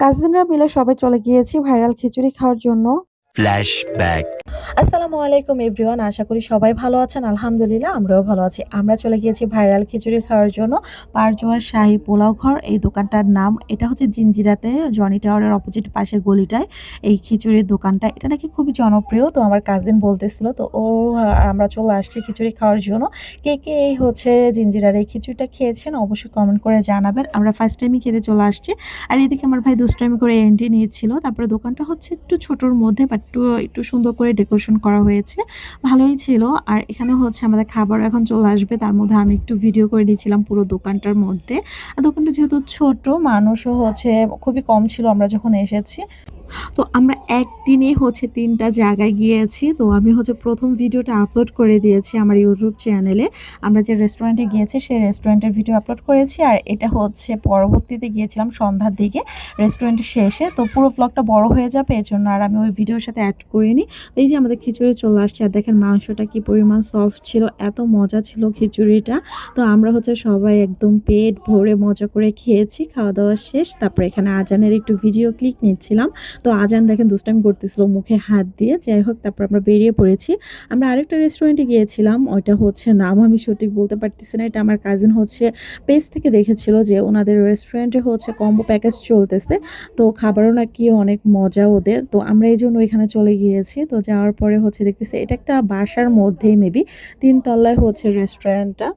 কাজিনরা মিলে সবাই চলে গিয়েছি ভাইরাল খিচুড়ি খাওয়ার জন্য। ফ্ল্যাশব্যাক আসসালামু আলাইকুম এভরিওয়ান আশা করি সবাই ভালো আছেন। আলহামদুলিল্লাহ, আমরাও ভালো আছি। আমরা চলে গিয়েছি ভাইরাল খিচুড়ি খাওয়ার জন্য। পারজোয়ার শাহী পোলাও ঘর, এই দোকানটার নাম। এটা হচ্ছে জিঞ্জিরাতে জনি টাওয়ারের অপোজিট পাশে গলিটায়। এই খিচুড়ির দোকানটা, এটা নাকি খুবই জনপ্রিয়, তো আমার কাজিন বলতেছিল। তো ও, আমরা চলে আসছি খিচুড়ি খাওয়ার জন্য। কে কে এই হচ্ছে জিঞ্জিরার এই খিচুড়িটা খেয়েছেন, অবশ্যই কমেন্ট করে জানাবেন। আমরা ফার্স্ট টাইমই খেতে চলে আসছি। আর এদিকে আমার ভাই দুষ্টাইমি করে এন্ট্রি নিয়েছিল। তারপরে দোকানটা হচ্ছে একটু ছোটোর মধ্যে বাট একটু একটু সুন্দর করে ডেকোরেশন করা হয়েছে। ভালোই ছিল। আর এখানে হচ্ছে আমাদের খাবার এখন চলে আসবে। তার মধ্যে আমি একটু ভিডিও করে নিয়েছিলাম পুরো দোকানটার মধ্যে। আর দোকানটা যেহেতু ছোট, মানুষও হচ্ছে খুবই কম ছিল। আমরা যখন এসেছি তো আমরা একদিনে হচ্ছে তিনটা জায়গায় গিয়েছি। তো আমি হচ্ছে প্রথম ভিডিওটা আপলোড করে দিয়েছি আমার ইউটিউব চ্যানেলে আমরা যে রেস্টুরেন্টে গিয়েছি, সেই রেস্টুরেন্টের ভিডিও আপলোড করেছি। আর এটা হচ্ছে পরবর্তীতে গিয়েছিলাম সন্ধ্যার দিকে রেস্টুরেন্টের শেষে। তো পুরো ব্লগটা বড় হয়ে যাবে এর জন্য আর আমি ওই ভিডিওর সাথে অ্যাড করিনি। এই যে আমাদের খিচুড়ি চলে আসছে, আর দেখেন মাংসটা কি পরিমাণ সফট ছিল, এত মজা ছিল খিচুড়িটা। তো আমরা হচ্ছে সবাই একদম পেট ভরে মজা করে খেয়েছি, খাওয়া দাওয়া শেষ। তারপরে এখানে আজানের একটু ভিডিও ক্লিক নিচ্ছিলাম। তো আজান দেখেন দুষ্টামি করতেছিল, মুখে হাত দিয়ে। যাই হোক, তারপর আমরা বেরিয়ে পড়েছি। আমরা আরেকটা রেস্টুরেন্টে গিয়েছিলাম, ওইটা হচ্ছে নাম আমি সঠিক বলতে পারতেছি না, এটা আমার কাজিন হচ্ছে পেজ থেকে দেখেছিল যে ওনাদের রেস্টুরেন্টে হচ্ছে কম্বো প্যাকেজ চলতেছে। তো খাবারও নাকি অনেক মজা ওদের। তো আমরা এই জন্য ওইখানে চলে গিয়েছি। তো যাওয়ার পরে হচ্ছে দেখতেছি, এটা একটা বাসার মধ্যেই মেবি তিনতলায় হচ্ছে রেস্টুরেন্টটা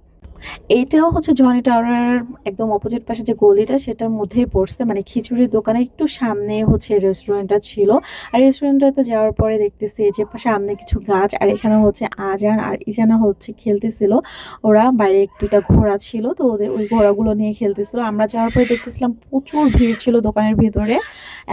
এইটাও হচ্ছে জনি টাওয়ারের একদম অপোজিট পাশে যে গলিটা, সেটার মধ্যেই পড়ছে। মানে খিচুড়ির দোকানের একটু সামনে হচ্ছে রেস্টুরেন্টটা ছিল। আর রেস্টুরেন্টটাতে যাওয়ার পরে দেখতেছি যে সামনে কিছু গাছ, আর এখানে হচ্ছে আজান আর ইজানা হচ্ছে খেলতেছিল। ওরা বাইরে একটুটা ঘোড়া ছিল, তো ওদের ওই ঘোড়াগুলো নিয়ে খেলতেছিল। আমরা যাওয়ার পরে দেখতেছিলাম প্রচুর ভিড় ছিল দোকানের ভিতরে।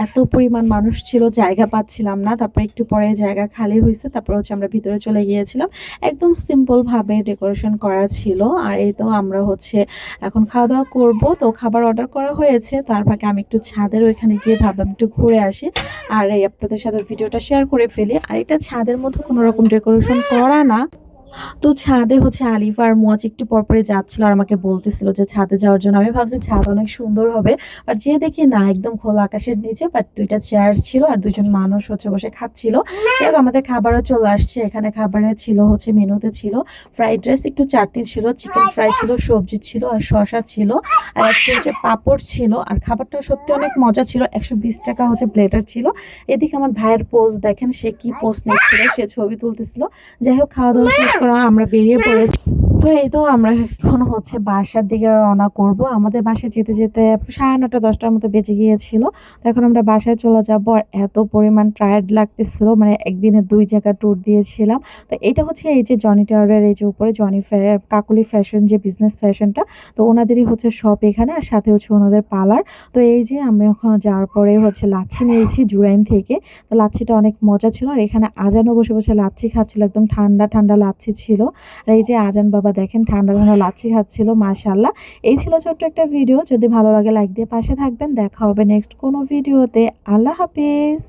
এত পরিমাণ মানুষ ছিল, জায়গা পাচ্ছিলাম না। তারপরে একটু পরে জায়গা খালি হয়েছে তারপর হচ্ছে আমরা ভিতরে চলে গিয়েছিলাম। একদম সিম্পল ভাবে ডেকোরেশন করা ছিল। আর এই তো আমরা হচ্ছে এখন খাওয়া দাওয়া করব। তো খাবার অর্ডার করা হয়েছে, তার ফাঁকে আমি একটু ছাদের ওইখানে গিয়ে ভাবলাম একটু ঘুরে আসি। আর এই আপনাদের সাথে ভিডিওটা শেয়ার করে ফেলি। আর এটা ছাদের মধ্যে কোনো রকম ডেকোরেশন করা না। তো ছাদে হচ্ছে আলিফ আর মোয়াজ একটু পরপরে যাচ্ছিল আর আমাকে বলতেছিল যে ছাদে যাওয়ার জন্য। আমি ভাবছি ছাদ অনেক সুন্দর হবে। আর যে দেখি না, একদম খোলা আকাশের নিচে বাট দুইটা চেয়ার ছিল আর দুজন মানুষ হচ্ছে বসে খাচ্ছিল। যাই আমাদের খাবারও চলে আসছে। এখানে খাবারে ছিল হচ্ছে, মেনুতে ছিল ফ্রাইড রাইস একটু চাটনি ছিল চিকেন ফ্রাই ছিল, সবজি ছিল আর শসা ছিল। আর একটা হচ্ছে পাঁপড় ছিল, আর খাবারটা সত্যি অনেক মজা ছিল। একশো বিশ টাকা হচ্ছে প্লেটার ছিল। এদিকে আমার ভাইয়ের পোজ দেখেন, সে কি পোজ নিচ্ছিল, সে ছবি তুলতেছিল। যাই হোক, খাওয়া দাওয়া আমরা বেরিয়ে পড়েছি। তো এই তো আমরা এখন হচ্ছে বাসার দিকে রওনা করব। আমাদের বাসায় যেতে যেতে সাড়ে নটা দশটার মতো বেজে গিয়েছিল। তো এখন আমরা বাসায় চলে যাব আর এত পরিমাণ টায়ার্ড লাগতেছিল মানে একদিনে দুই জায়গা ট্যুর দিয়েছিলাম। তো এটা হচ্ছে এই যে জনি টাওয়ারের এই যে উপরে জনি কাকুলি ফ্যাশন যে বিজনেস ফ্যাশনটা তো ওনাদেরই হচ্ছে শপ এখানে আর সাথে হচ্ছে ওনাদের পার্লার তো এই যে আমি ওখানে যাওয়ার পরে হচ্ছে লাচ্ছি নিয়েছি জুরাইন থেকে। তো লাচ্ছিটা অনেক মজা ছিল আর এখানে আজানও বসে বসে লাচ্ছি খাচ্ছিল, একদম ঠান্ডা ঠান্ডা লাচ্ছি ছিল। আর এই যে আজান বাবা দেখেন ঠান্ডা ঠান্ডা লাচ্ছি খাচ্ছিল মাশাল্লাহ এই ছিল ছোট্ট একটা ভিডিও যদি ভালো লাগে লাইক দিয়ে পাশে থাকবেন। দেখা হবে নেক্সট কোনো ভিডিওতে আল্লাহ হাফিজ।